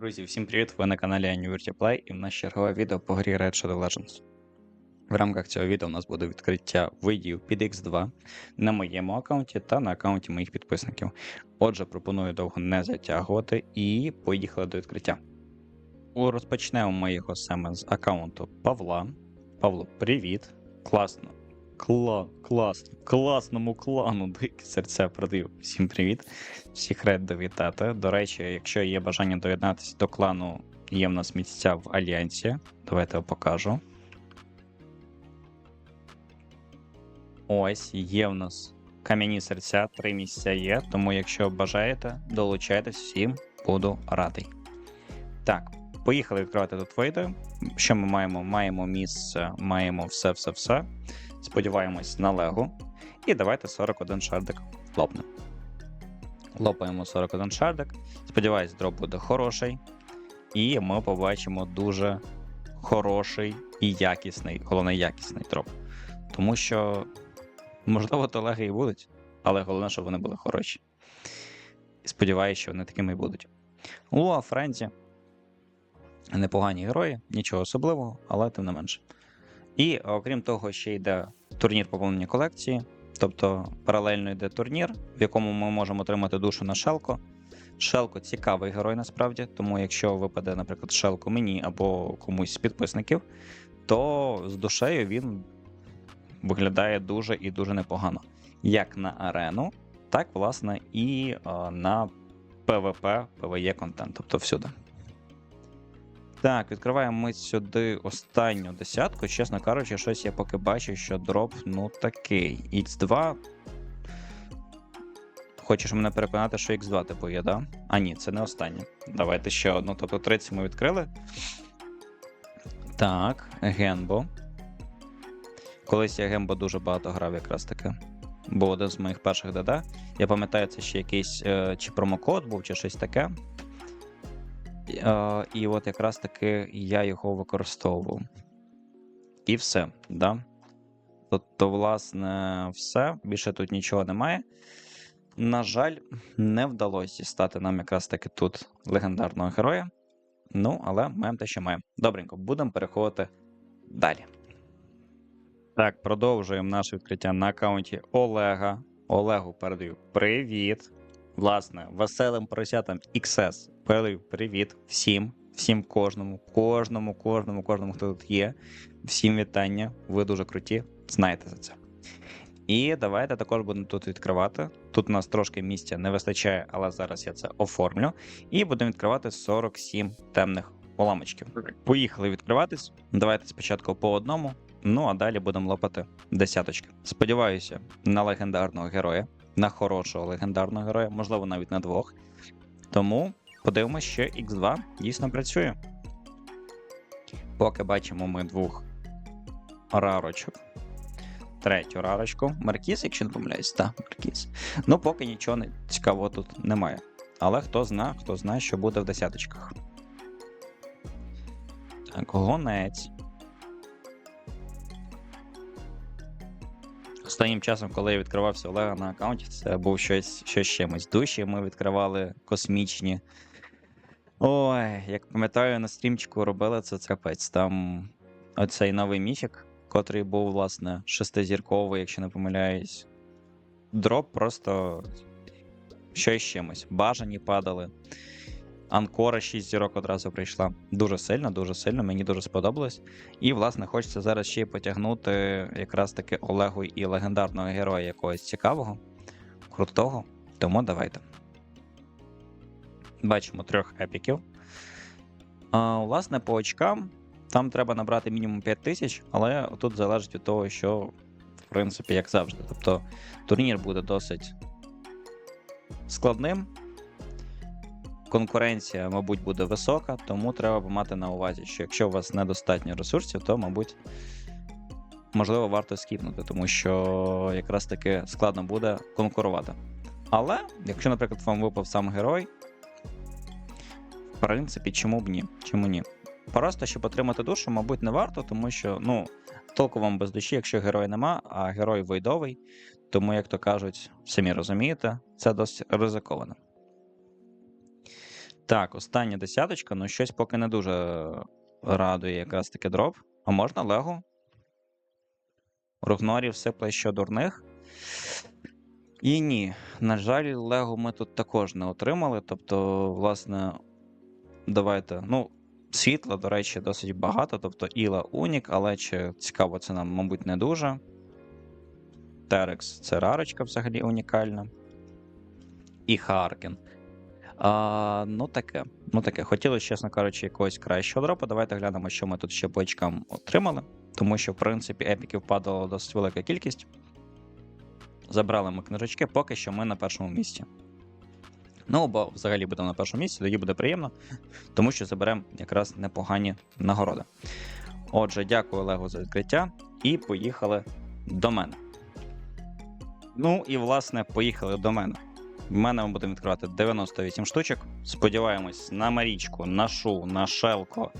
Друзі, всім привіт! Ви на каналі Annuity Play і в нас чергове відео по грі Red Shadow Legends. В рамках цього відео у нас буде відкриття видів під X2 на моєму аккаунті та на аккаунті моїх підписників. Отже, пропоную довго не затягувати і поїхали до відкриття. Розпочнемо ми його саме з аккаунту Павла. Павло, привіт! Класно! Клан, класно, класному клану дикі серця продаю. Всім привіт. Всіх рад довітати. До речі, якщо є бажання доєднатися до клану, є в нас місця в Альянсі. Давайте я покажу. Ось, є в нас кам'яні серця, три місця є. Тому, якщо бажаєте, долучайтесь всім, буду радий. Так, поїхали відкривати тут вийти. Що ми маємо? Маємо місце, маємо все-все-все. Сподіваємось на Лего. І давайте 41 шардик лопнемо. Лопаємо 41 шардик. Сподіваюсь, дроп буде хороший. І ми побачимо дуже хороший і якісний, головне якісний дроп. Тому що, можливо, то леги і будуть, але головне, щоб вони були хороші. І сподіваюся, що вони такими і будуть. Луа, Френзі. Непогані герої, нічого особливого, але тим не менше. І окрім того, ще йде турнір поповнення колекції. Тобто паралельно йде турнір, в якому ми можемо отримати душу на Шелко. Шелко цікавий герой насправді, тому якщо випаде, наприклад, Шелко мені або комусь з підписників, то з душею він виглядає дуже і дуже непогано. Як на арену, так, власне, і е, на PvP, PvE контент, тобто всюди. Так, відкриваємо ми сюди останню десятку. Чесно кажучи, щось я поки бачу, що дроп ну такий. X2. Хочеш мене переконати, що X2 типу є, да? А ні, це не останнє. Давайте ще одну. Тобто 30 ми відкрили. Так, Генбо. Колись я Гембо дуже багато грав якраз таки. Був один з моїх перших ДД. Я пам'ятаю, це ще якийсь е, чи промокод був, чи щось таке. Е, і от якраз таки я його використовував. І все, да? Тобто, власне, все. Більше тут нічого немає. На жаль, не вдалося стати нам якраз таки тут легендарного героя. Ну, але маємо те, що маємо. Добренько, будемо переходити далі. Так, продовжуємо наше відкриття на аккаунті Олега. Олегу передаю привіт. Власне, веселим поросятам XS привіт всім, всім кожному, кожному, кожному, кожному, хто тут є. Всім вітання. Ви дуже круті. Знаєте за це. І давайте також будемо тут відкривати. Тут у нас трошки місця не вистачає, але зараз я це оформлю. І будемо відкривати 47 темних уламочків. Поїхали відкриватись. Давайте спочатку по одному. Ну а далі будемо лопати десяточки. Сподіваюся, на легендарного героя, на хорошого легендарного героя, можливо, навіть на двох. Тому подивимося, що X2 дійсно працює. Поки бачимо ми двох рарочок. Третю рарочку. Маркіз, якщо не помиляюсь, так, Маркіз. Ну, поки нічого не цікавого тут немає. Але хто зна, хто знає, що буде в десяточках. Так, гонець. Останнім часом, коли я відкривався Олега на аккаунті, це був щось щось чимось. Душі ми відкривали космічні. Ой, як пам'ятаю, на стрімчику робили це капець. Там оцей новий міфік, котрий був, власне, шестизірковий, якщо не помиляюсь. Дроп просто щось чимось. Бажані падали. Анкора 6 зірок одразу прийшла. Дуже сильно, дуже сильно, мені дуже сподобалось. І, власне, хочеться зараз ще й потягнути якраз таки Олегу і легендарного героя якогось цікавого, крутого. Тому давайте. Бачимо трьох епіків. А, Власне, по очкам там треба набрати мінімум 5 тисяч, але тут залежить від того, що, в принципі, як завжди. Тобто турнір буде досить складним. Конкуренція, мабуть, буде висока, тому треба мати на увазі, що якщо у вас недостатньо ресурсів, то, мабуть, можливо, варто скіпнути, тому що якраз таки складно буде конкурувати. Але, якщо, наприклад, вам випав сам герой, в принципі, чому б ні? Чому ні? Просто щоб отримати душу, мабуть, не варто, тому що, ну, толку вам без душі, якщо героя нема, а герой войдовий, тому, як то кажуть, самі розумієте, це досить ризиковано. Так, остання десяточка, ну щось поки не дуже радує якраз таки дроп. А можна Лего? Рогнорів сипле що дурних. І ні, на жаль, Лего ми тут також не отримали. Тобто, власне, давайте. Ну, світла, до речі, досить багато. Тобто Іла Унік, але чи цікаво, це нам, мабуть, не дуже. Терекс це рарочка взагалі унікальна. І Харкен. А, ну таке. Ну таке. Хотілося, чесно кажучи, якогось кращого дропу. Давайте глянемо, що ми тут ще по очкам отримали. Тому що, в принципі, епіків падала досить велика кількість. Забрали ми книжечки, поки що ми на першому місці. Ну, бо взагалі будемо на першому місці, тоді буде приємно, тому що заберемо якраз непогані нагороди. Отже, дякую Олегу за відкриття. І поїхали до мене. Ну і власне поїхали до мене. В мене ми будемо відкривати 98 штучок. Сподіваємось на Марічку, на Шу, на Шелко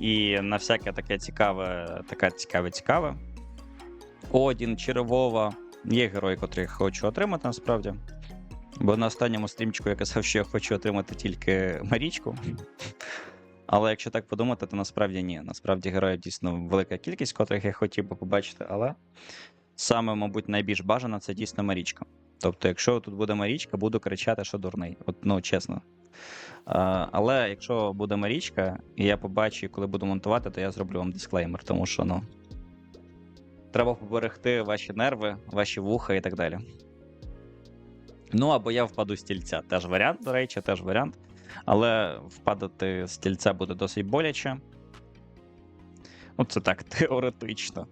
і на всяке таке цікаве, таке цікаве, цікаве. Одін, Червова. Є герої, котрі я хочу отримати насправді. Бо на останньому стрімчику я казав, що я хочу отримати тільки Марічку. Але якщо так подумати, то насправді ні. Насправді героїв дійсно велика кількість, котрих я хотів би побачити, але саме, мабуть, найбільш бажано це дійсно Марічка. Тобто, якщо тут буде Марічка, буду кричати, що дурний. От, ну, чесно. Але якщо буде Марічка, і я побачу, коли буду монтувати, то я зроблю вам дисклеймер, тому що, ну. Треба поберегти ваші нерви, ваші вуха і так далі. Ну, або я впаду з стільця. Теж варіант, до речі, теж варіант. Але впадати з стільця буде досить боляче. Ну, це так теоретично.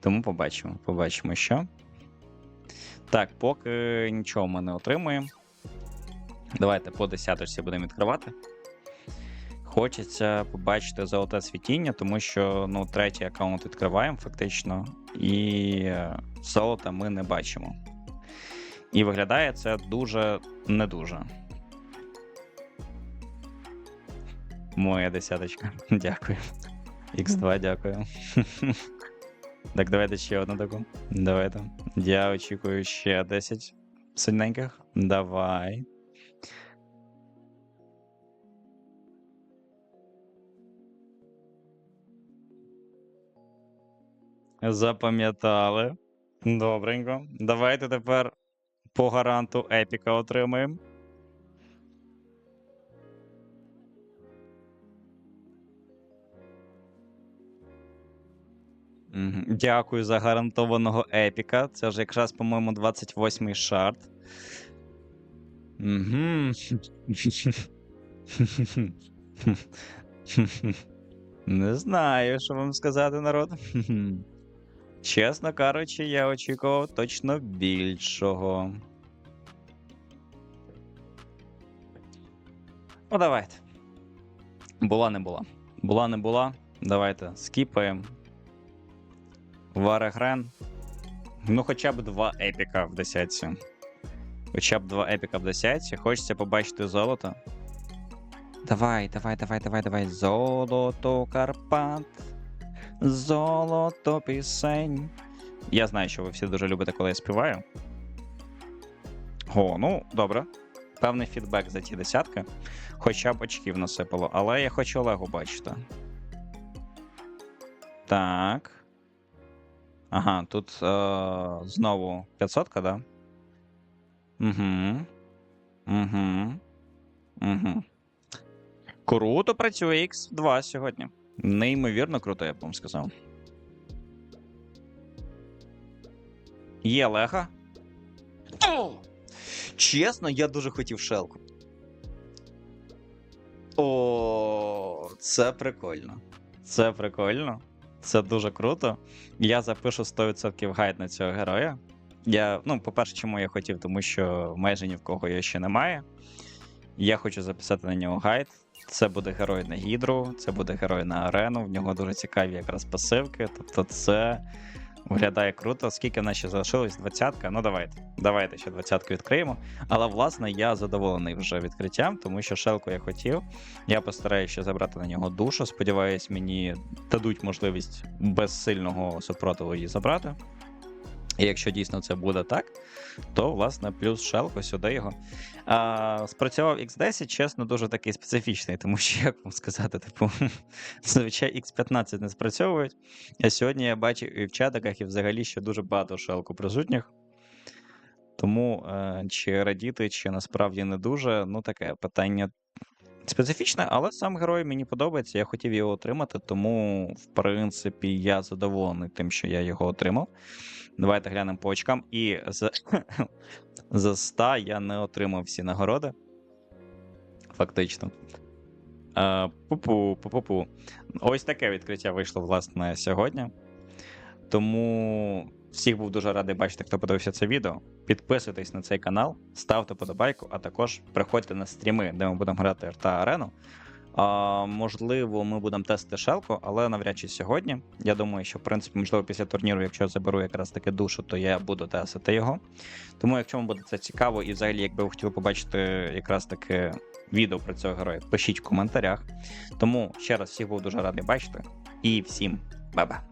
Тому побачимо. Побачимо, що. Так, поки нічого ми не отримуємо. Давайте по десяточці будемо відкривати. Хочеться побачити золоте світіння, тому що ну, третій аккаунт відкриваємо фактично, і е, золота ми не бачимо. І виглядає це дуже не дуже. Моя десяточка. Дякую. Х2, дякую. Так, давайте ще одну таку. Давайте. Я очікую ще 10 сильненьких. Давай. Запам'ятали. Добренько. Давайте тепер по гаранту епіка отримаємо. Дякую за гарантованого епіка. Це ж якраз, по-моєму, 28-й шарт. Угу. Не знаю, що вам сказати, народ. Чесно кажучи, я очікував точно більшого. Ну, давайте. Була не була. Була не була. Давайте скіпаємо. Варегрен. Ну, хоча б два епіка в десятці. Хоча б два епіка в десятці. Хочеться побачити золото. Давай, давай, давай, давай, давай. Золото Карпат. Золото пісень. Я знаю, що ви всі дуже любите, коли я співаю. О, ну, добре. Певний фідбек за ті десятки. Хоча б очків насипало, але я хочу Олегу бачити. Так. Ага, тут е, знову 500, да? Угу. Угу. Угу. Круто працює X2 сьогодні. Неймовірно круто, я б вам сказав. Є Леха. О! Чесно, я дуже хотів шелку. О, це прикольно. Це прикольно. Це дуже круто. Я запишу 100% гайд на цього героя. Я, ну, по-перше, чому я хотів, тому що майже ні в кого його ще немає. Я хочу записати на нього гайд. Це буде герой на гідру, це буде герой на арену. В нього дуже цікаві якраз пасивки. Тобто, це виглядає круто. Скільки в нас ще залишилось? Двадцятка? Ну давайте. Давайте ще двадцятку відкриємо. Але власне я задоволений вже відкриттям, тому що шелку я хотів. Я постараюся ще забрати на нього душу. Сподіваюсь, мені дадуть можливість без сильного супротиву її забрати. І якщо дійсно це буде так, то власне плюс шелко сюди його. А, спрацював X10, чесно, дуже такий специфічний, тому що, як вам сказати, типу, зазвичай X15 не спрацьовують. А сьогодні я бачив і в чатиках, і взагалі ще дуже багато шелку присутніх. Тому е, чи радіти, чи насправді не дуже, ну таке питання специфічне, але сам герой мені подобається. Я хотів його отримати, тому, в принципі, я задоволений тим, що я його отримав. Давайте глянемо по очкам. І за, за 100 я не отримав всі нагороди. Фактично. Е, Пу-пу, пу-пу-пу. Ось таке відкриття вийшло, власне, сьогодні. Тому всіх був дуже радий бачити, хто подивився це відео. Підписуйтесь на цей канал, ставте подобайку, а також приходьте на стріми, де ми будемо грати РТ Арену. А, можливо, ми будемо тестити шелку, але навряд чи сьогодні. Я думаю, що в принципі, можливо, після турніру, якщо я заберу якраз таки душу, то я буду тестити його. Тому, якщо вам буде це цікаво, і взагалі, якби ви хотіли побачити якраз таки відео про цього героя, пишіть в коментарях. Тому ще раз всіх був дуже радий бачити. І всім ба-ба!